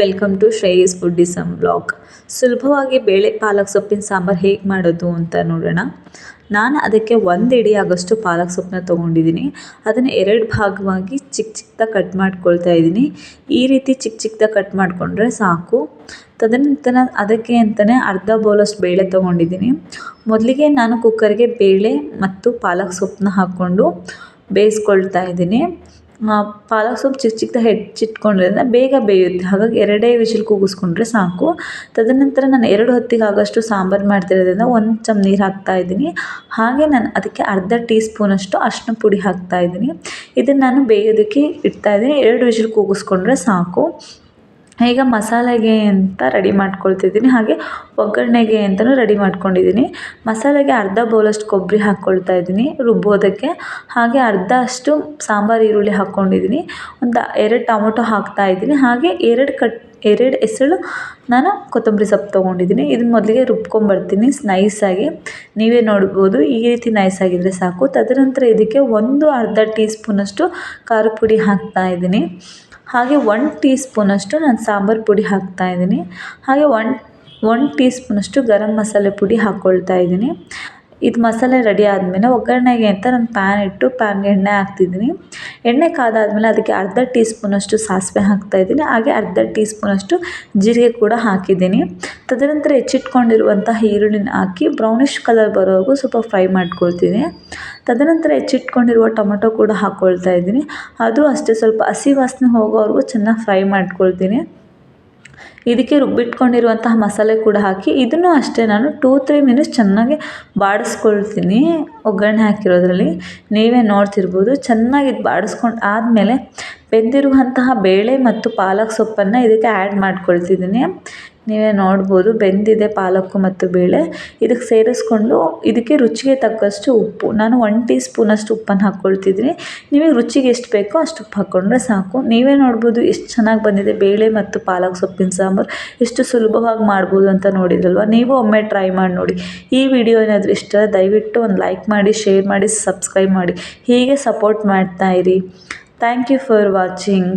Welcome to Shreyas foodism blog ಸುಲಭವಾಗಿ ಬೇಳೆ, ಪಾಲಕ್ ಸೊಪ್ಪಿನ ಸಾಂಬಾರು ಹೇಗೆ ಮಾಡೋದು ಅಂತ ನೋಡೋಣ. ನಾನು ಅದಕ್ಕೆ ಒಂದು ಇಡಿ ಆಗಷ್ಟು ಪಾಲಕ್ ಸೊಪ್ಪನ್ನ ತೊಗೊಂಡಿದ್ದೀನಿ. ಅದನ್ನು ಎರಡು ಭಾಗವಾಗಿ ಚಿಕ್ಕ ಚಿಕ್ಕದಾಗಿ ಕಟ್ ಮಾಡ್ಕೊಳ್ತಾ ಇದ್ದೀನಿ. ಈ ರೀತಿ ಚಿಕ್ಕ ಚಿಕ್ಕದಾಗಿ ಕಟ್ ಮಾಡಿಕೊಂಡ್ರೆ ಸಾಕು. ತದನಂತರ ಅದಕ್ಕೆ ಅಂತಲೇ ಅರ್ಧ ಬೌಲಷ್ಟು ಬೇಳೆ ತೊಗೊಂಡಿದ್ದೀನಿ. ಮೊದಲಿಗೆ ನಾನು ಕುಕ್ಕರ್ಗೆ ಬೇಳೆ ಮತ್ತು ಪಾಲಕ್ ಸೊಪ್ಪನ್ನ ಹಾಕ್ಕೊಂಡು ಬೇಯಿಸ್ಕೊಳ್ತಾ ಇದ್ದೀನಿ. ಪಾಲಕ್ ಸೊಪ್ಪು ಚಿಕ್ಕ ಚಿಕ್ಕದಾಗಿ ಹೆಚ್ಚಿಟ್ಕೊಂಡ್ರೆ ಬೇಗ ಬೇಯುತ್ತೆ. ಹಾಗಾಗಿ ಎರಡೇ ವಿಶಿಲ್ ಕೂಗಿಸ್ಕೊಂಡ್ರೆ ಸಾಕು. ತದನಂತರ ನಾನು ಎರಡು ಹೊತ್ತಿಗೆ ಆಗೋಷ್ಟು ಸಾಂಬಾರು ಮಾಡ್ತಿರೋದ್ರಿಂದ ಒಂದು ಚಮ್ ನೀರು ಹಾಕ್ತಾ ಇದ್ದೀನಿ. ಹಾಗೆ ನಾನು ಅದಕ್ಕೆ ಅರ್ಧ ಟೀ ಸ್ಪೂನಷ್ಟು ಅರಿಶಿನ ಪುಡಿ ಹಾಕ್ತಾ ಇದ್ದೀನಿ. ಇದನ್ನು ನಾನು ಬೇಯೋದಕ್ಕೆ ಇಡ್ತಾ ಇದ್ದೀನಿ. ಎರಡು ವಿಷಲ್ ಕೂಗಿಸ್ಕೊಂಡ್ರೆ ಸಾಕು. ಈಗ ಮಸಾಲೆಗೆ ಅಂತ ರೆಡಿ ಮಾಡ್ಕೊಳ್ತಿದ್ದೀನಿ. ಹಾಗೆ ಒಗ್ಗರಣೆಗೆ ಅಂತಲೂ ರೆಡಿ ಮಾಡ್ಕೊಂಡಿದ್ದೀನಿ. ಮಸಾಲೆಗೆ ಅರ್ಧ ಬೌಲಷ್ಟು ಕೊಬ್ಬರಿ ಹಾಕ್ಕೊಳ್ತಾ ಇದ್ದೀನಿ ರುಬ್ಬೋದಕ್ಕೆ. ಹಾಗೆ ಅರ್ಧ ಅಷ್ಟು ಸಾಂಬಾರು ಈರುಳ್ಳಿ ಹಾಕ್ಕೊಂಡಿದ್ದೀನಿ. ಒಂದು ಎರಡು ಟೊಮೊಟೊ ಹಾಕ್ತಾ ಇದ್ದೀನಿ. ಹಾಗೆ ಎರಡು ಕಟ್, ಎರಡು ಎಸಳು ನಾನು ಕೊತ್ತಂಬರಿ ಸೊಪ್ಪು ತೊಗೊಂಡಿದ್ದೀನಿ. ಇದನ್ನ ಮೊದಲಿಗೆ ರುಬ್ಕೊಂಬರ್ತೀನಿ ನೈಸಾಗಿ. ನೀವೇ ನೋಡ್ಬೋದು ಈ ರೀತಿ ನೈಸಾಗಿದ್ದರೆ ಸಾಕು. ತದನಂತರ ಇದಕ್ಕೆ ಒಂದು ಅರ್ಧ ಟೀ ಸ್ಪೂನಷ್ಟು ಖಾರ ಪುಡಿ ಹಾಕ್ತಾ ಇದ್ದೀನಿ. ಹಾಗೆ ಒನ್ ಟೀ ಸ್ಪೂನಷ್ಟು ನಾನು ಸಾಂಬಾರು ಪುಡಿ ಹಾಕ್ತಾ ಇದ್ದೀನಿ. ಹಾಗೆ ಒನ್ ಒನ್ ಟೀ ಸ್ಪೂನಷ್ಟು ಗರಂ ಮಸಾಲೆ ಪುಡಿ ಹಾಕ್ಕೊಳ್ತಾ ಇದ್ದೀನಿ. ಇದು ಮಸಾಲೆ ರೆಡಿ ಆದಮೇಲೆ ಒಗ್ಗರಣೆಗೆ ಅಂತ ನಾನು ಪ್ಯಾನ್ ಇಟ್ಟು ಪ್ಯಾನ್ಗೆ ಎಣ್ಣೆ ಹಾಕ್ತಿದ್ದೀನಿ. ಎಣ್ಣೆ ಕಾದಾದಮೇಲೆ ಅದಕ್ಕೆ ಅರ್ಧ ಟೀ ಸ್ಪೂನಷ್ಟು ಸಾಸಿವೆ ಹಾಕ್ತಾಯಿದ್ದೀನಿ ಹಾಗೆ ಅರ್ಧ ಟೀ ಸ್ಪೂನಷ್ಟು ಜೀರಿಗೆ ಕೂಡ ಹಾಕಿದ್ದೀನಿ. ತದನಂತರ ಹೆಚ್ಚಿಟ್ಕೊಂಡಿರುವಂತಹ ಈರುಳ್ಳಿನ ಹಾಕಿ ಬ್ರೌನಿಷ್ ಕಲರ್ ಬರೋವರೆಗೂ ಸ್ವಲ್ಪ ಫ್ರೈ ಮಾಡ್ಕೊಳ್ತೀನಿ. ತದನಂತರ ಹೆಚ್ಚಿಟ್ಕೊಂಡಿರುವ ಟೊಮೊಟೊ ಕೂಡ ಹಾಕ್ಕೊಳ್ತಾ ಇದ್ದೀನಿ. ಅದು ಅಷ್ಟೇ, ಸ್ವಲ್ಪ ಹಸಿ ವಾಸನೆ ಹೋಗೋವರೆಗೂ ಚೆನ್ನಾಗಿ ಫ್ರೈ ಮಾಡ್ಕೊಳ್ತೀನಿ. ಇದಕ್ಕೆ ರುಬ್ಬಿಟ್ಕೊಂಡಿರುವಂತಹ ಮಸಾಲೆ ಕೂಡ ಹಾಕಿ ಇದನ್ನು ಅಷ್ಟೇ ನಾನು ಟೂ, ತ್ರೀ ಮಿನಿಟ್ಸ್ ಚೆನ್ನಾಗಿ ಬಾಡಿಸ್ಕೊಳ್ತೀನಿ. ಒಗ್ಗರಣೆ ಹಾಕಿರೋದ್ರಲ್ಲಿ ನೀವೇ ನೋಡ್ತಿರ್ಬೋದು. ಚೆನ್ನಾಗಿ ಇದು ಬಾಡಿಸ್ಕೊಂಡು ಆದಮೇಲೆ ಬೆಂದಿರುವಂತಹ ಬೇಳೆ ಮತ್ತು ಪಾಲಕ್ ಸೊಪ್ಪನ್ನು ಇದಕ್ಕೆ ಆ್ಯಡ್ ಮಾಡ್ಕೊಳ್ತಿದ್ದೀನಿ. ನೀವೇ ನೋಡ್ಬೋದು, ಬೆಂದಿದೆ ಪಾಲಕ್ಕು ಮತ್ತು ಬೇಳೆ. ಇದಕ್ಕೆ ಸೇರಿಸ್ಕೊಂಡು ಇದಕ್ಕೆ ರುಚಿಗೆ ತಕ್ಕಷ್ಟು ಉಪ್ಪು. ನಾನು ಒನ್ ಟೀ ಸ್ಪೂನಷ್ಟು ಉಪ್ಪನ್ನು ಹಾಕ್ಕೊಳ್ತಿದ್ದೀನಿ. ನಿಮಗೆ ರುಚಿಗೆ ಎಷ್ಟು ಬೇಕೋ ಅಷ್ಟು ಉಪ್ಪು ಹಾಕ್ಕೊಂಡ್ರೆ ಸಾಕು. ನೀವೇ ನೋಡ್ಬೋದು ಎಷ್ಟು ಚೆನ್ನಾಗಿ ಬಂದಿದೆ ಬೇಳೆ ಮತ್ತು ಪಾಲಕ್ ಸೊಪ್ಪಿನ ಸಾಂಬಾರು. ಎಷ್ಟು ಸುಲಭವಾಗಿ ಮಾಡ್ಬೋದು ಅಂತ ನೋಡಿದ್ರಲ್ವ? ನೀವು ಒಮ್ಮೆ ಟ್ರೈ ಮಾಡಿ ನೋಡಿ. ಈ ವಿಡಿಯೋ ಏನಾದರೂ ಇಷ್ಟ, ದಯವಿಟ್ಟು ಒಂದು ಲೈಕ್ ಮಾಡಿ ಶೇರ್ ಮಾಡಿ ಸಬ್ಸ್ಕ್ರೈಬ್ ಮಾಡಿ. ಹೀಗೆ ಸಪೋರ್ಟ್ ಮಾಡ್ತಾಯಿರಿ ಥ್ಯಾಂಕ್ ಯು ಫಾರ್ ವಾಚಿಂಗ್